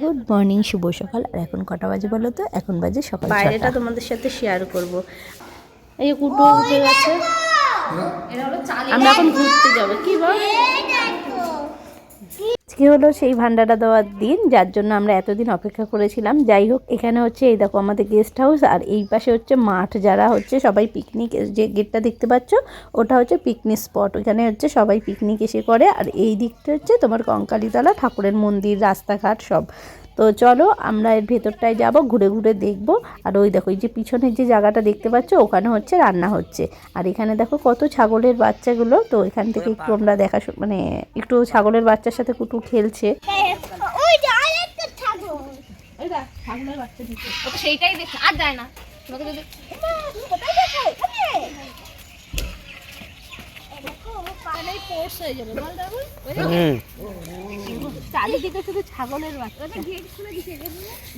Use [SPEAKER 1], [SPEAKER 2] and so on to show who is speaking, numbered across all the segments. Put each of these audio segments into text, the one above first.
[SPEAKER 1] Good morning শুভ সকাল। আর এখন কটা বাজে বলো তো? এখন বাজে সকাল
[SPEAKER 2] বাইরেটা তোমাদের সাথে শেয়ার করব। এই কুটো উঠে গেছে। আমরা এখন ঘুরতে যাব। কি বল?
[SPEAKER 1] আজকে হলো সেই ভান্ডারা দেওয়ার দিন, যার জন্য আমরা এতদিন অপেক্ষা করেছিলাম। যাই হোক, এখানে হচ্ছে, এই দেখো আমাদের গেস্ট হাউস আর এই পাশে হচ্ছে মাঠ, যারা হচ্ছে সবাই পিকনিক যে গেটটা দেখতে পাচ্ছ, ওটা হচ্ছে পিকনিক স্পট ওখানে হচ্ছে সবাই পিকনিক এসে করে, আর এই দিকটা হচ্ছে তোমার কঙ্কালীতলা, ঠাকুরের মন্দির, রাস্তাঘাট সব। তো চলো আমরা এর ভেতরটায় যাব ঘুরে ঘুরে দেখব। আর ওই দেখো এই যে পিছনের যে জায়গাটা দেখতে পাচ্ছ ওখানে হচ্ছে রান্না হচ্ছে। আর এখানে দেখো কত ছাগলের বাচ্চাগুলো তো এখান থেকে একটু আমরা দেখা মানে একটু ছাগলের বাচ্চার সাথে কুটু খেলছে।
[SPEAKER 3] সেইটাই দেখছে আর যায় না লোকে যদি
[SPEAKER 4] কোথায় দেখো এখানে
[SPEAKER 3] পানাই পোর্স হয়ে যাবে বল দাদু
[SPEAKER 2] চারিদিকে শুধু ছাগলের বাচ্চা।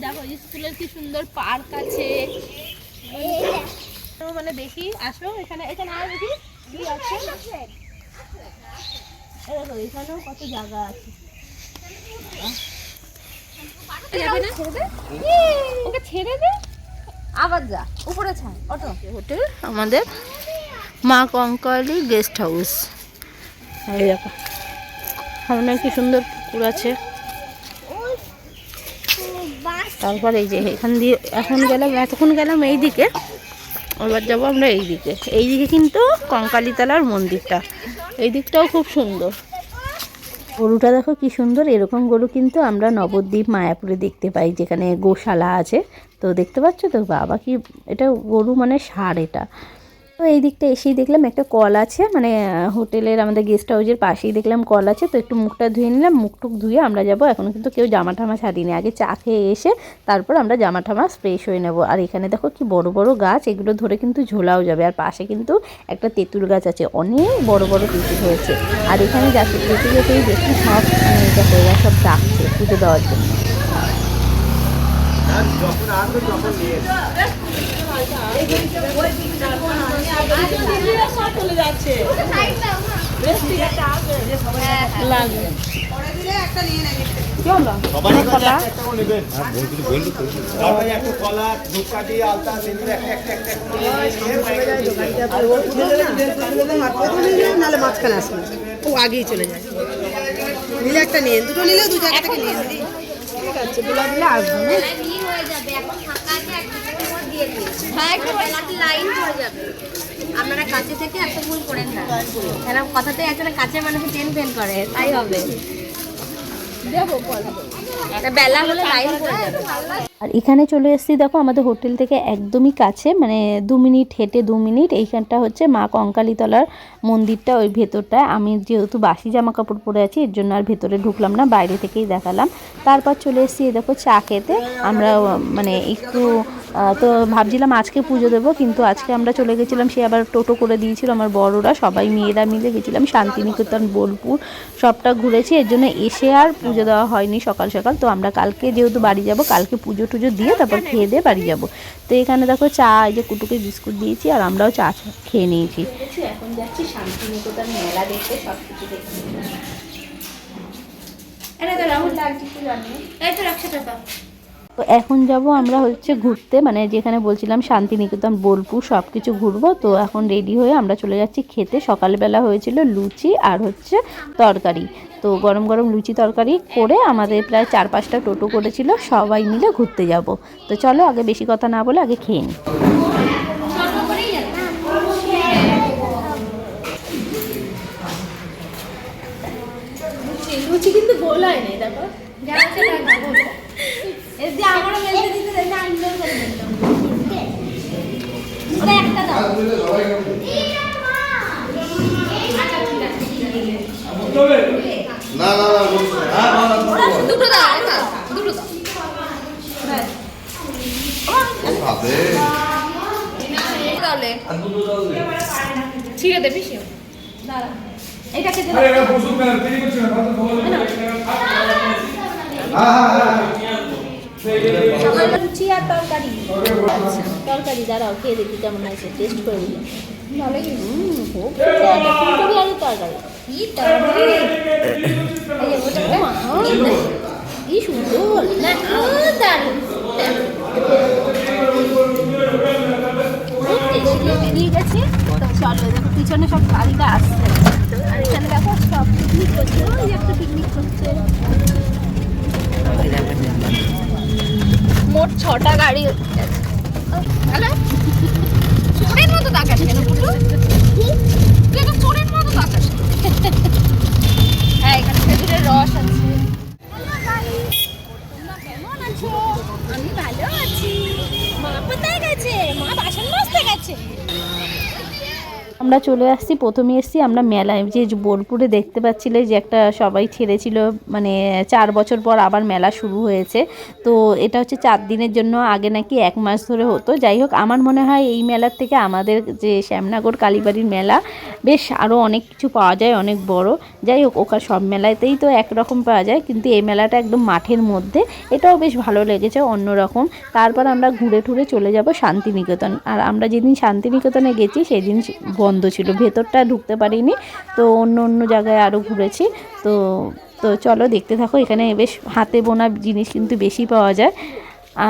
[SPEAKER 3] দেখো স্কুলের কি সুন্দর পার্ক আছে। মানে দেখি আসো এখানে। এখানে আর দেখি কি আছে।
[SPEAKER 2] দেখো এখানেও কত জায়গা আছে।
[SPEAKER 3] ওকে ছেড়ে দে। আবার যা উপরে ছাড় অটো।
[SPEAKER 2] হোটেল আমাদের মা কঙ্কালি গেস্ট হাউস। এই দেখো। সামনে কি সুন্দর পুকুর আছে। তারপর এই যে এখান দিয়ে এখন গেলাম, এতক্ষণ গেলাম এই দিকে এবার যাব আমরা এই দিকে এই দিকে কিন্তু কঙ্কালীতলার মন্দিরটা। এই দিকটাও খুব সুন্দর।
[SPEAKER 1] গরুটা দেখো কি সুন্দর। এরকম গরু কিন্তু আমরা নবদ্বীপ, মায়াপুরে দেখতে পাই, যেখানে গোশালা আছে। তো দেখতে পাচ্ছ তো? বাবা কি, এটা গরু মানে সার এটা। তো এই দিকটা এসেই দেখলাম, একটা কল আছে মানে হোটেলের আমাদের গেস্ট হাউসের পাশেই দেখলাম কল আছে, তো একটু মুখটা ধুয়ে নিলাম, মুখটুক ধুয়ে আমরা যাব। এখন কিন্তু কেউ জামা ঠামা ছাড়িনি। আগে চা খেয়ে এসে তারপর আমরা জামা ঠামা ফ্রেশ হয়ে নেব। আর এখানে দেখো কি বড় বড় গাছ, এগুলো ধরে কিন্তু ঝোলাও যাবে। আর পাশে কিন্তু একটা তেঁতুল গাছ আছে, অনেক বড় বড় তেঁতুল হয়েছে। আর এখানে যাতে যেতে যেতেই দেখি সব মানে দেখো এরা সব ডাকছে পুজো দেওয়ার জন্য।
[SPEAKER 5] মাঝখানে আসবে ও আগেই চলে যায়। নিলে একটা নিয়ে দুটো নিলে দু জায়গা থেকে নিয়ে। ঠিক আছে দিলে আসবে না
[SPEAKER 3] ভিড় হয়ে যাবে এখন ফাঁকা আছে এক দুটো করে দিয়ে দিই হ্যাঁ আপনারা কাছে থেকে এত ভুল করেন না। কথাতে কাছে ফেন করে, তাই হবে।
[SPEAKER 1] আর এখানে চলে এসেছি, দেখো, আমাদের হোটেল থেকে একদমই কাছে মানে দু মিনিট হেঁটে, দু মিনিট। এইখানটা হচ্ছে মা কঙ্কালীতলার মন্দিরটা, ওই ভেতরটায় আমি যেহেতু বাসি জামা কাপড় পরে আছি, এর জন্য আর ভেতরে ঢুকলাম না, বাইরে থেকেই দেখালাম। তারপর চলে এসেছি দেখো, চা খেতে। আমরা মানে একটু তো ভাবছিলাম আজকে পুজো দেবো কিন্তু আজকে আমরা চলে গেছিলাম সে আবার টোটো করে দিয়েছিল আমার বড়রা সবাই মেয়েরা মিলে গেছিলাম শান্তিনিকেতন বোলপুর সবটা ঘুরেছি এর জন্য এসে আর পুজো দেওয়া হয়নি সকাল সকাল তো আমরা কালকে যেহেতু বাড়ি যাব কালকে পুজো টুজো দিয়ে তারপর খেয়ে দিয়ে বাড়ি যাব। তো এখানে দেখো চা এই যে কুটুকে বিস্কুট দিয়েছি আর আমরাও চা খেয়ে নিয়েছি। এখন যাচ্ছি শান্তিনিকেতন মেলা দেখতে সব কিছু দেখতে।
[SPEAKER 3] এই তো একশো টাকা
[SPEAKER 1] তো এখন যাব আমরা হচ্ছে ঘুরতে মানে যেখানে বলছিলাম শান্তিনিকেতন, বোলপুর সব কিছু ঘুরবো। তো এখন রেডি হয়ে আমরা চলে যাচ্ছি খেতে। সকালবেলা হয়েছিল লুচি আর হচ্ছে তরকারি। তো গরম গরম লুচি তরকারি করে আমাদের প্রায় চার পাঁচটা টোটো করেছিল, সবাই মিলে ঘুরতে যাব। তো চলো আগে বেশি কথা না বলে আগে খেয়ে নিই
[SPEAKER 3] ছিঁড়ে দেবি সে দাঁড়া। এটা হ্যাঁ, হ্যাঁ,
[SPEAKER 1] হ্যাঁ। আর তরকারি। আচ্ছা, তরকারি দাঁড়াও খেয়ে দেখি কেমন আছে টেস্ট। করে দিলাম তরকারি।
[SPEAKER 3] কি
[SPEAKER 1] সুন্দর। দারুণ। সুন্দর
[SPEAKER 3] না
[SPEAKER 1] পিছনে সব গাড়িটা আসছে। এখানে দেখো, সব পিকনিক করছে। ওই একটা পিকনিক করছে। মোট ছটা গাড়ি
[SPEAKER 3] হ্যালো চোরের মতো তাকাস কেন, পুটু? মতো হ্যাঁ রস আছে।
[SPEAKER 4] আমি ভালো আছি। মা কোথায় গেছে? মা বাসন মাজতে গেছে।
[SPEAKER 1] আমরা চলে আসছি প্রথমে এসছি আমরা মেলায়। যে বোলপুরে দেখতে পাচ্ছিলে যে একটা সবাই ছেড়েছিল মানে চার বছর পর আবার মেলা শুরু হয়েছে। তো এটা হচ্ছে চার দিনের জন্য, আগে নাকি এক মাস ধরে হতো। যাই হোক, আমার মনে হয় এই মেলার থেকে আমাদের যে শ্যামনগর কালীবাড়ির মেলা, বেশ আরও অনেক কিছু পাওয়া যায়, অনেক বড়। যাই হোক, ওখানে সব মেলাতেই তো একরকম পাওয়া যায়, কিন্তু এই মেলাটা একদম মাঠের মধ্যে। এটাও বেশ ভালো লেগেছে, অন্যরকম। তারপর আমরা ঘুরে টুরে চলে যাব শান্তিনিকেতন। আর আমরা যেদিন শান্তিনিকেতনে গেছি, সেদিন বন্ধ ছিল, ভেতরটা ঢুকতে পারিনি, তো অন্য অন্য জায়গায় আরও ঘুরেছি, তো তো চলো দেখতে থাকো, এখানে বেশ হাতে বোনা জিনিস কিন্তু বেশি পাওয়া যায়,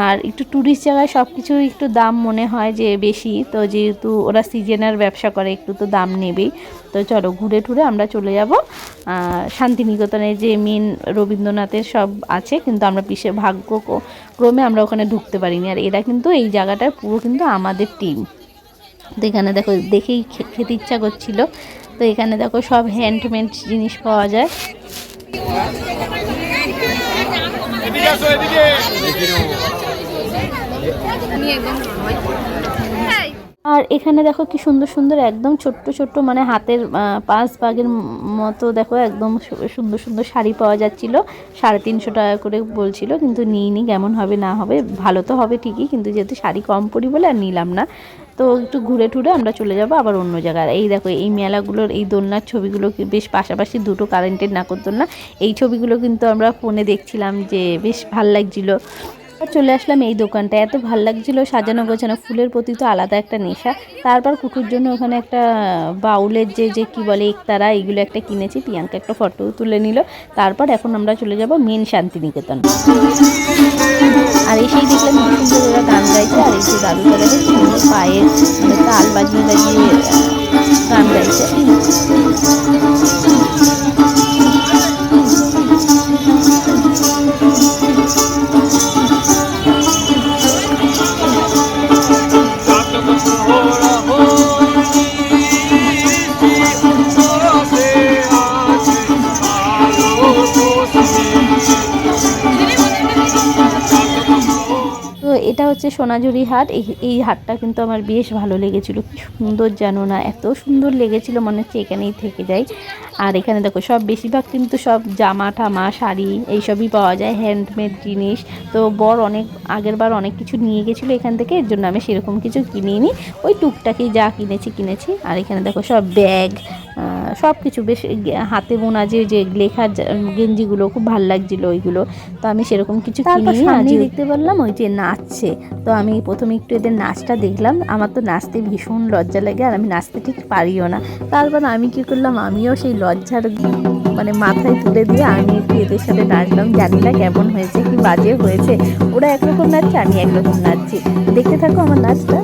[SPEAKER 1] আর একটু ট্যুরিস্ট জায়গায় সব কিছু একটু দাম মনে হয় যে বেশি, তো যেহেতু ওরা সিজনের ব্যবসা করে, একটু তো দাম নেবেই, তো চলো ঘুরে টুরে আমরা চলে যাব শান্তিনিকেতনে যে মেন রবীন্দ্রনাথের সব আছে, কিন্তু আমরা পিছিয়ে ভাগ্য ক্রমে আমরা ওখানে ঢুকতে পারিনি, আর এরা কিন্তু এই জায়গাটার পুরো কিন্তু আমাদের টিম তো এখানে দেখো, দেখেই খেতে ইচ্ছা করছিল। তো এখানে দেখো, সব হ্যান্ডমেড জিনিস পাওয়া যায়। আর এখানে দেখো কি সুন্দর সুন্দর, একদম ছোট্ট ছোট্ট মানে হাতের পাঁচ ভাগের ম- মতো দেখো, একদম সুন্দর সুন্দর শাড়ি পাওয়া যাচ্ছিল। সাড়ে তিনশো টাকা করে বলছিল, কিন্তু নিইনি, কেমন হবে না হবে, ভালো তো হবে ঠিকই, কিন্তু যেহেতু শাড়ি কম পরি বলে আর নিলাম না। তো একটু ঘুরে টুরে আমরা চলে যাব আবার অন্য জায়গায়। এই দেখো, এই মেলাগুলোর, এই দোলনার ছবিগুলো বেশ পাশাপাশি দুটো কারেন্টের নাকরদোলনা এই ছবিগুলো কিন্তু আমরা ফোনে দেখছিলাম যে বেশ ভালো লাগছিল। আর চলে আসলাম এই দোকানটা। এত ভালো লাগছিল সাজানো গোছানো, ফুলের প্রতি তো আলাদা একটা নেশা। তারপর কুকুর জন্য ওখানে একটা বাউলের যে যে কি বলে, একতারা এইগুলো একটা কিনেছি। প্রিয়াঙ্কা একটা ফটো তুলে নিল। তারপর এখন আমরা চলে যাব মেন শান্তিনিকেতন। আর এসেই দেখলাম কি সুন্দর ওরা গান গাইছে। আর এই যে দাদু সুন্দর পায়ে মানে তাল বাজিয়ে বাজিয়ে গান গাইছে। সোনাঝুরি হাট, এই হাটটা কিন্তু আমার বেশ ভালো লেগেছিল। কি সুন্দর জানো না, এত সুন্দর লেগেছিল, মনে হচ্ছে এখানেই থেকে যাই। আর এখানে দেখো, সব বেশিরভাগ কিন্তু সব জামা ঠামা, শাড়ি, এইসবই পাওয়া যায় হ্যান্ডমেড জিনিস। তো বর অনেক, আগের বার অনেক কিছু নিয়ে গেছিল এখান থেকে, এর জন্য আমি সেরকম কিছু কিনিনি। ওই টুকটাকি যা কিনেছি কিনেছি। আর এখানে দেখো সব ব্যাগ সব কিছু বেশ হাতে বোনা যে যে লেখার গেঞ্জিগুলো খুব ভালো লাগছিল ওইগুলো তো আমি সেরকম কিছু কিনি আমি দেখতে পারলাম ওই যে নাচছে তো আমি প্রথমে একটু এদের নাচটা দেখলাম আমার তো নাচতে ভীষণ লজ্জা লাগে আর আমি নাচতে ঠিক পারিও না তারপর আমি কি করলাম আমিও সেই লজ্জার মানে মাথায় তুলে দিয়ে আমি একটু এদের সাথে নাচলাম জানি না কেমন হয়েছে কি বাজে হয়েছে ওরা একরকম নাচছে আমি একরকম নাচছি দেখতে থাকো আমার নাচটা।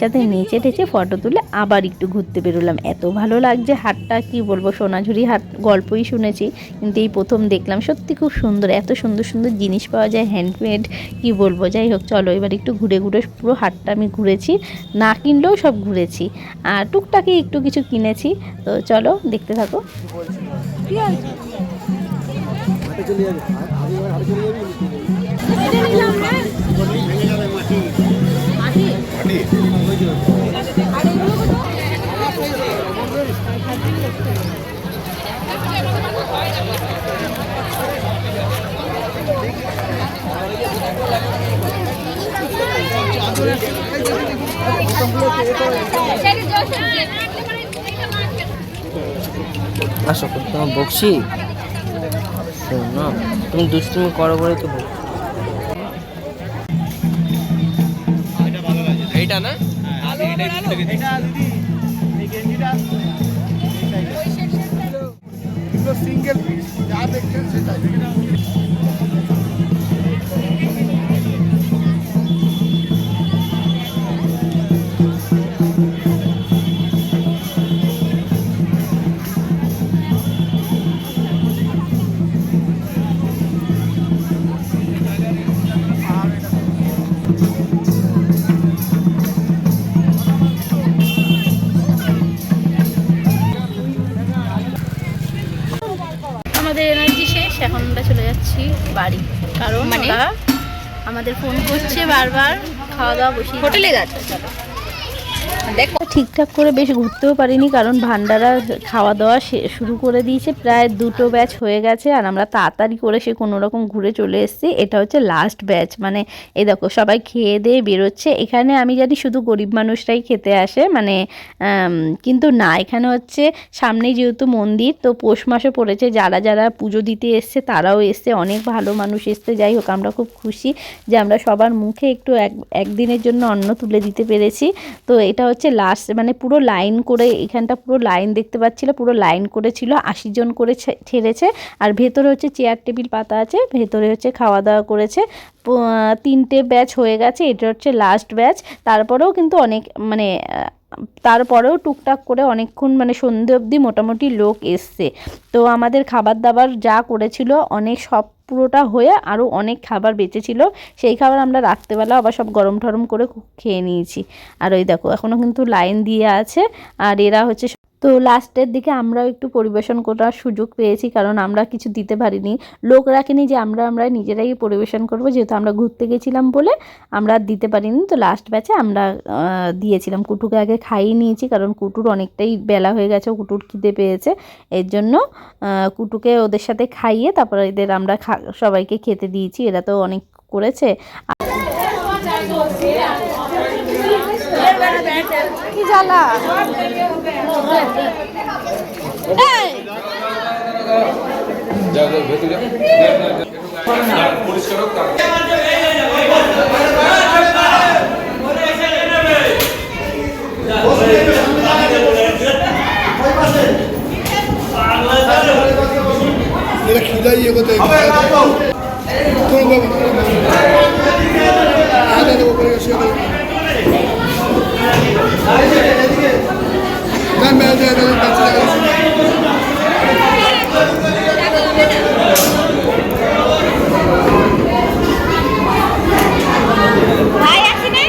[SPEAKER 1] সাথে নেচে টেচে ফটো তুলে আবার একটু ঘুরতে বেরোলাম। এত ভালো লাগছে হাটটা কি বলব সোনাঝুরি হাট গল্পই শুনেছি কিন্তু এই প্রথম দেখলাম সত্যি খুব সুন্দর এত সুন্দর সুন্দর জিনিস পাওয়া যায় হ্যান্ডমেড কি বলব যাই হোক চলো এবার একটু ঘুরে ঘুরে পুরো হাটটা আমি ঘুরেছি না কিনলেও সব ঘুরেছি আর টুকটাকি একটু কিছু কিনেছি তো চলো দেখতে থাকো।
[SPEAKER 6] আসো তোমার বকছি শোনো তুমি দুষ্টুমি করো বলে তো বকছি। এইটা না?
[SPEAKER 7] সিঙ্গেল পিস যা দেখছেন সেটাই।
[SPEAKER 2] আমাদের ফোন করছে বারবার খাওয়া দাওয়া বসিয়ে হোটেলে যাচ্ছে চলো
[SPEAKER 1] ঠিকঠাক করে বেশ ঘুরতেও পারিনি, কারণ ভান্ডারা খাওয়া দাওয়া শুরু করে দিয়েছে, প্রায় দুটো ব্যাচ হয়ে গেছে, আর আমরা তাড়াতাড়ি করে সে কোনো রকম ঘুরে চলে এসেছি। এটা হচ্ছে লাস্ট ব্যাচ মানে এই দেখো, সবাই খেয়ে দিয়ে বেরোচ্ছে। এখানে আমি জানি শুধু গরিব মানুষরাই খেতে আসে মানে কিন্তু না, এখানে হচ্ছে সামনেই যেহেতু মন্দির, তো পৌষ মাসে পড়েছে, যারা যারা পুজো দিতে এসছে, তারাও এসছে, অনেক ভালো মানুষ এসছে। যাই হোক, আমরা খুব খুশি যে আমরা সবার মুখে একটু এক, একদিনের জন্য অন্ন তুলে দিতে পেরেছি। তো এটা হচ্ছে লাস্ট মানে পুরো লাইন করে, এখানটা পুরো লাইন দেখতে পাচ্ছিল, পুরো লাইন করেছিল, আশি জন করে ছেড়েছে। আর ভেতরে হচ্ছে চেয়ার টেবিল পাতা আছে, ভেতরে হচ্ছে খাওয়া দাওয়া করেছে তিনটে ব্যাচ হয়ে গেছে, এটা হচ্ছে লাস্ট ব্যাচ তারপরেও কিন্তু অনেক মানে তারপরেও টুকটাক করে অনেকক্ষণ মানে সন্ধে অবধি মোটামুটি লোক এসছে। তো আমাদের খাবার দাবার যা করেছিল, অনেক সব পুরোটা হয়ে আরও অনেক খাবার বেঁচেছিল। সেই খাবার আমরা রাত্রেবেলা আবার সব গরম টরম করে খেয়ে নিয়েছি। আর ওই দেখো এখনও কিন্তু লাইন দিয়ে আছে। আর এরা হচ্ছে তো লাস্টের দিকে আমরাও একটু পরিবেশন করার সুযোগ পেয়েছি, কারণ আমরা কিছু দিতে পারিনি। লোক রাখেনি যে আমরা আমরা নিজেরাই পরিবেশন করব, যেহেতু আমরা ঘুরতে গেছিলাম বলে আমরা আর দিতে পারিনি। তো লাস্ট ব্যাচে আমরা দিয়েছিলাম। কুটুকে আগে খাইয়ে নিয়েছি, কারণ কুটুর অনেকটাই বেলা হয়ে গেছে কুটুর খিদে পেয়েছে। এর জন্য কুটুকে ওদের সাথে খাইয়ে তারপর এদের আমরা সবাইকে খেতে দিয়েছি। এরা তো অনেক করেছে।
[SPEAKER 2] কি জ্বালা?
[SPEAKER 7] এটা খিদাই ইয়ে করতে কোনো ব্যাপার আদা দেবো করে শুয়ে দেবো না মেয়ে দেয় দেয় বাচ্চা
[SPEAKER 4] ভাই আসি নাই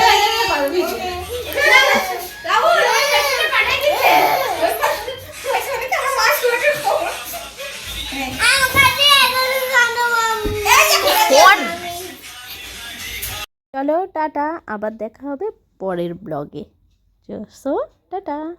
[SPEAKER 1] চলো টাটা। আবার দেখা হবে পরের ব্লগে। So tata.